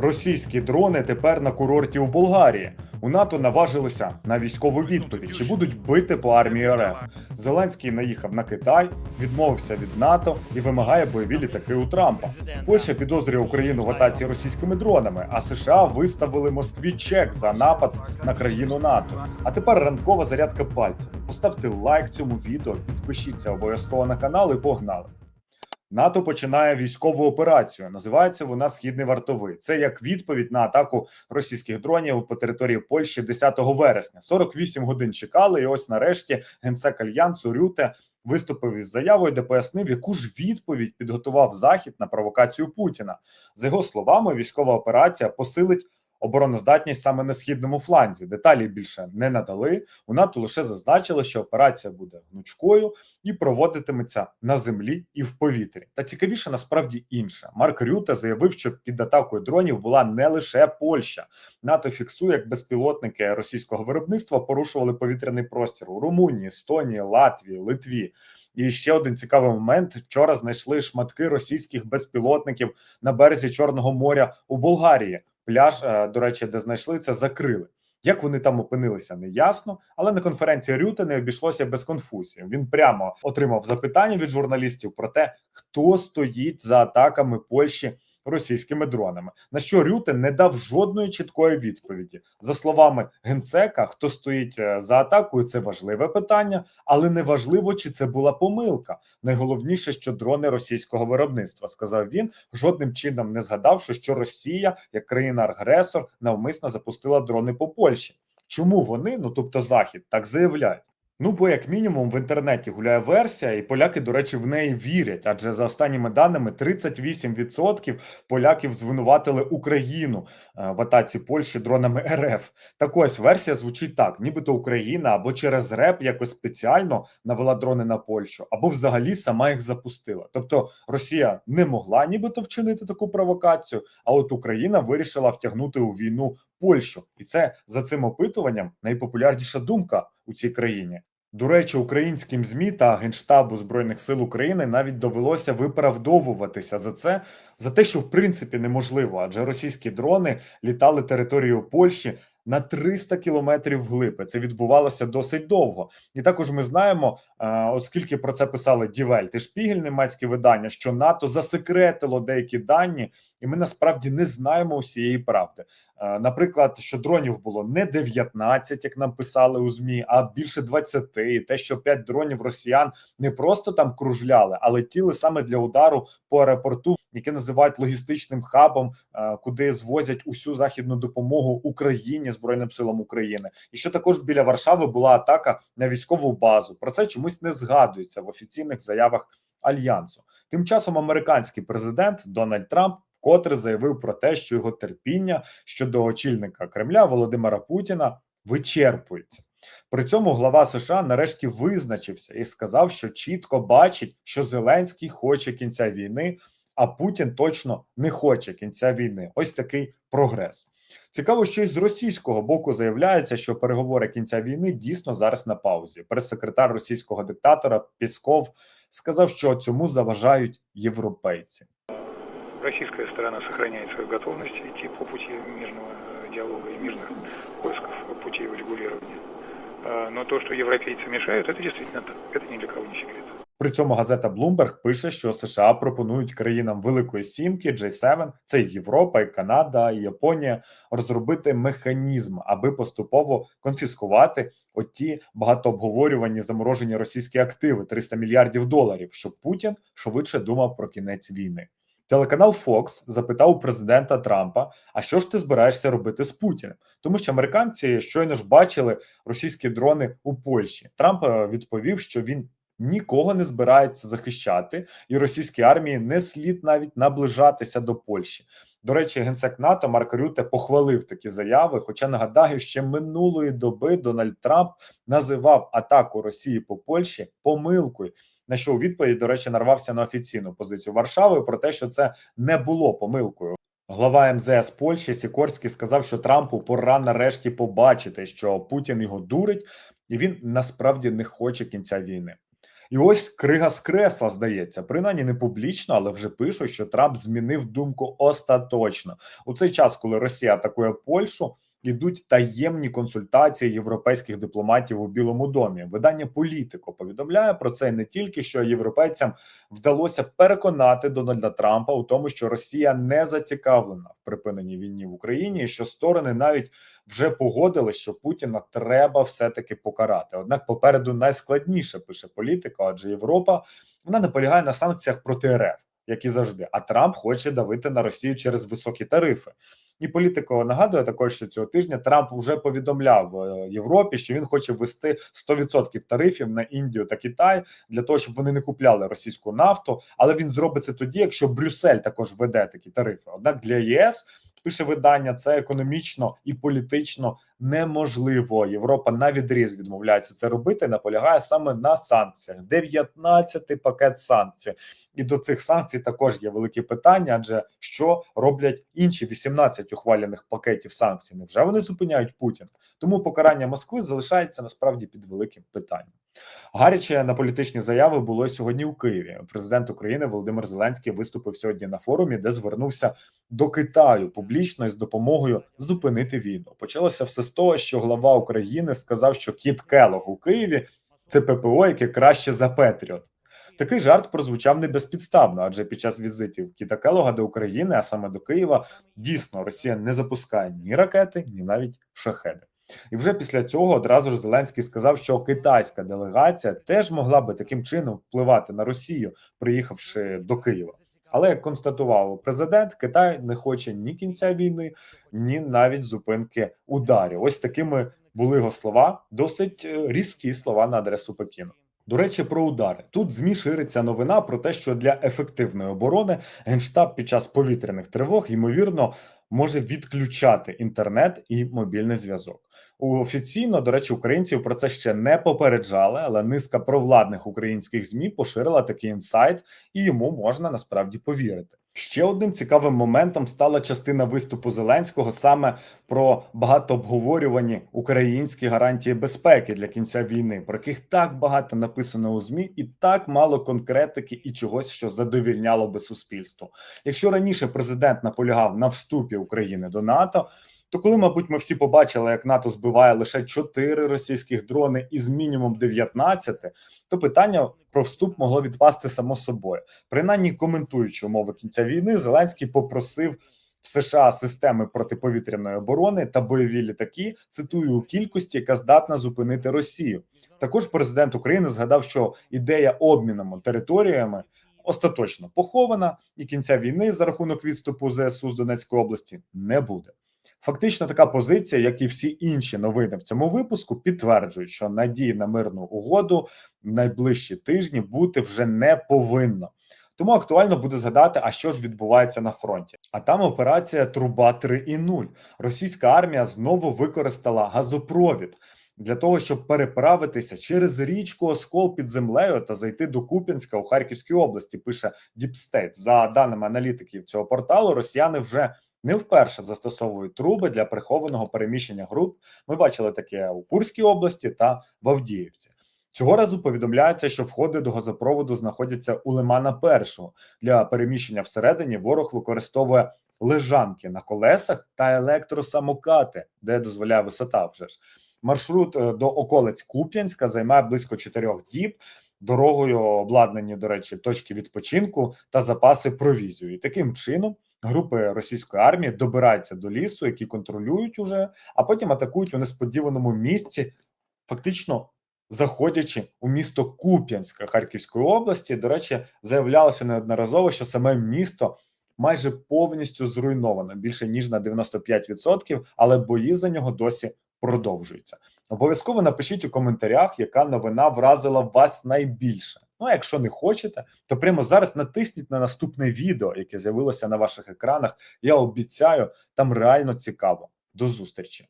Російські дрони тепер на курорті у Болгарії. У НАТО наважилися на військову відповідь, чи будуть бити по армії РФ. Зеленський наїхав на Китай, відмовився від НАТО і вимагає бойові літаки у Трампа. Польща підозрює Україну в атаці російськими дронами, а США виставили Москві чек за напад на країну НАТО. А тепер ранкова зарядка пальцями. Поставте лайк цьому відео, підпишіться обов'язково на канал і погнали. НАТО починає військову операцію. Називається вона Східний вартовий. Це як відповідь на атаку російських дронів по території Польщі 10 вересня. 48 годин чекали, і ось нарешті генсек альянсу Рюте виступив із заявою, де пояснив, яку ж відповідь підготував Захід на провокацію Путіна. За його словами, військова операція посилить. Обороноздатність саме на східному фланзі. Деталі більше не надали. У НАТО лише зазначили, що операція буде гнучкою і проводитиметься на землі і в повітрі. Та цікавіше насправді інше. Марк Рюте заявив, що під атакою дронів була не лише Польща. НАТО фіксує, як безпілотники російського виробництва порушували повітряний простір у Румунії, Естонії, Латвії, Литві. І ще один цікавий момент: вчора знайшли шматки російських безпілотників на березі Чорного моря у Болгарії. Пляж, е, до речі, де знайшли це, закрили. Як вони там опинилися, не ясно. Але на конференції Рюте не обійшлося без конфузії. Він прямо отримав запитання від журналістів про те, хто стоїть за атаками Польщі російськими дронами. На що Рюте не дав жодної чіткої відповіді. За словами генсека, хто стоїть е, за атакою, це важливе питання, але не важливо, чи це була помилка. Найголовніше, що дрони російського виробництва, сказав він, жодним чином не згадавши, що Росія, як країна-агресор, навмисно запустила дрони по Польщі. Чому вони, ну тобто Захід, так заявляють? Ну, бо як мінімум в інтернеті гуляє версія, і поляки, до речі, в неї вірять. Адже за останніми даними 38% поляків звинуватили Україну е, в атаці Польщі дронами РФ. Так ось версія звучить так: нібито Україна або через РЕП якось спеціально навела дрони на Польщу, або взагалі сама їх запустила. Тобто Росія не могла нібито вчинити таку провокацію, а от Україна вирішила втягнути у війну Польщу, і це за цим опитуванням найпопулярніша думка у цій країні. До речі, українським змі та генштабу збройних сил України навіть довелося виправдовуватися за це, за те, що в принципі неможливо, адже російські дрони літали територією Польщі на 300 кілометрів вглиб. Це відбувалося досить довго. І також ми знаємо, е, оскільки про це писали Дівель, ти Шпігель, німецьке видання, що НАТО засекретило деякі дані, і ми насправді не знаємо усієї правди. Е, Наприклад, що дронів було не 19, як нам писали у змі, а більше 20. І те, що 5 дронів росіян не просто там кружляли, а летіли саме для удару по аеропорту, яке називають логістичним хабом, е, куди звозять усю західну допомогу Україні збройним силам України. І що також біля Варшави була атака на військову базу. Про це чомусь не згадується в офіційних заявах альянсу. Тим часом американський президент Дональд Трамп вкотре заявив про те, що його терпіння щодо очільника Кремля Володимира Путіна вичерпується. При цьому глава США нарешті визначився і сказав, що чітко бачить, що Зеленський хоче кінця війни, а Путін точно не хоче кінця війни. Ось такий прогрес. Цікаво, що і з російського боку заявляється, що переговори кінця війни дійсно зараз на паузі. Прес-секретар російського диктатора Пісков сказав, що цьому заважають європейці. Российская сторона сохраняет свою готовность идти по пути мирного э, диалога и мирных поисков путей урегулирования. А, Но то, что европейцы мешают, это действительно так. Это ни для кого не секрет. При цьому газета Bloomberg пише, що США пропонують країнам Великої Сімки G7, це і Європа, і Канада, і Японія, розробити механізм, аби поступово конфіскувати оті багатообговорювані заморожені російські активи 300 мільярдів доларів, щоб Путін швидше думав про кінець війни. Телеканал Fox запитав президента Трампа: а що ж ти збираєшся робити з Путіним? Тому що американці щойно ж бачили російські дрони у Польщі. Трамп е, відповів, що він нікого не збирається захищати, і російській армії не слід навіть наближатися до Польщі. До речі, генсек НАТО Марк Рюте похвалив такі заяви. Хоча нагадаю, ще минулої доби Дональд Трамп називав атаку Росії по Польщі помилкою. У відповідь, до речі, нарвався на офіційну позицію Варшави про те, що це не було помилкою. Глава МЗС Польщі Сікорський сказав, що Трампу пора нарешті побачити, що Путін його дурить, і він насправді не хоче кінця війни. І ось крига з кресла здається, принаймні не публічно, але вже пишуть, що Трамп змінив думку остаточно у цей час, коли Росія атакує Польщу. Ідуть таємні консультації європейських дипломатів у Білому домі. Видання Політико повідомляє про це не тільки що європейцям вдалося переконати Дональда Трампа у тому, що Росія не зацікавлена в припиненні війні в Україні, і що сторони навіть вже погодили, що Путіна треба все-таки покарати. Однак, попереду найскладніше пише політика, адже Європа вона наполягає на санкціях проти РФ, як і завжди. А Трамп хоче давити на Росію через високі тарифи. І політико нагадує також, що цього тижня Трамп вже повідомляв е, Європі, що він хоче ввести 100% тарифів на Індію та Китай для того, щоб вони не купляли російську нафту. Але він зробить це тоді, якщо Брюссель також веде такі тарифи. Однак для єС пише видання, це економічно і політично неможливо. Європа на відріз відмовляється це робити. Наполягає саме на санкціях. 19-й пакет санкцій. І до цих санкцій також є великі питання, адже що роблять інші 18 ухвалених пакетів санкцій? Невже вони зупиняють Путіна? Тому покарання Москви залишається насправді під великим питанням. Гаряче на політичні заяви було сьогодні у Києві. Президент України Володимир Зеленський виступив сьогодні на форумі, де звернувся до Китаю публічно із допомогою зупинити війну. Почалося все з того, що глава України сказав, що Кіт Келог у Києві це ППО, яке краще за Петріот. Такий жарт прозвучав не безпідставно, адже під час візитів Кіта Келога до України, а саме до Києва, дійсно Росія не запускає ні ракети, ні навіть шахеди. І вже після цього одразу ж Зеленський сказав, що китайська делегація теж могла би таким чином впливати на Росію, приїхавши до Києва. Але як констатував президент, Китай не хоче ні кінця війни, ні навіть зупинки ударів. Ось такими були його слова, досить е, різкі слова на адресу Пекіну. До речі, про удари тут змі шириться новина про те, що для ефективної оборони генштаб під час повітряних тривог ймовірно може відключати інтернет і мобільний зв'язок. Офіційно, до речі, українців про це ще не попереджали, але низка провладних українських змі поширила такий інсайт, і йому можна насправді повірити. Ще одним цікавим моментом стала частина виступу Зеленського саме про багатообговорювані українські гарантії безпеки для кінця війни, про яких так багато написано у змі, і так мало конкретики і чогось, що задовільняло би суспільство. Якщо раніше президент наполягав на вступі України до НАТО. То коли, мабуть, ми всі побачили, як НАТО збиває лише 4 російських дрони із мінімум 19, то питання про вступ могло відпасти само собою. Принаймні, коментуючи умови кінця війни, Зеленський попросив в США системи протиповітряної оборони та бойові літаки. Цитую у кількості, яка здатна зупинити Росію. Також президент України згадав, що ідея обміном територіями. Остаточно похована, і кінця війни за рахунок відступу ЗСУ з Донецької області не буде. Фактично, така позиція, як і всі інші новини в цьому випуску, підтверджують, що надії на мирну угоду в найближчі тижні бути вже не повинно. Тому актуально буде згадати, а що ж відбувається на фронті. А там операція Труба 3.0. Російська армія знову використала газопровід для того, щоб переправитися через річку Оскол під землею та зайти до Куп'янська у Харківській області. Пише Діпстейт. За даними аналітиків цього порталу, росіяни вже не вперше застосовують труби для прихованого переміщення груп. Ми бачили таке у Курській області та в Авдіївці. Цього разу повідомляється, що входи до газопроводу знаходяться у Лимана першого для переміщення всередині. Ворог використовує лежанки на колесах та електросамокати, де дозволяє висота. Вже ж маршрут е, до околиць Куп'янська займає близько чотирьох діб. Дорогою обладнані, до речі, точки відпочинку та запаси провізію. І таким чином групи російської армії добираються до лісу, які контролюють уже, а потім атакують у несподіваному місці, фактично заходячи у місто Куп'янська Харківської області. До речі, заявлялося неодноразово, що саме місто майже повністю зруйновано більше ніж на 95%, але бої за нього досі продовжуються. Обов'язково напишіть у коментарях, яка новина вразила вас найбільше. Ну а якщо не хочете, то прямо зараз натисніть на наступне відео, яке з'явилося на ваших екранах. Я обіцяю, там реально цікаво. До зустрічі.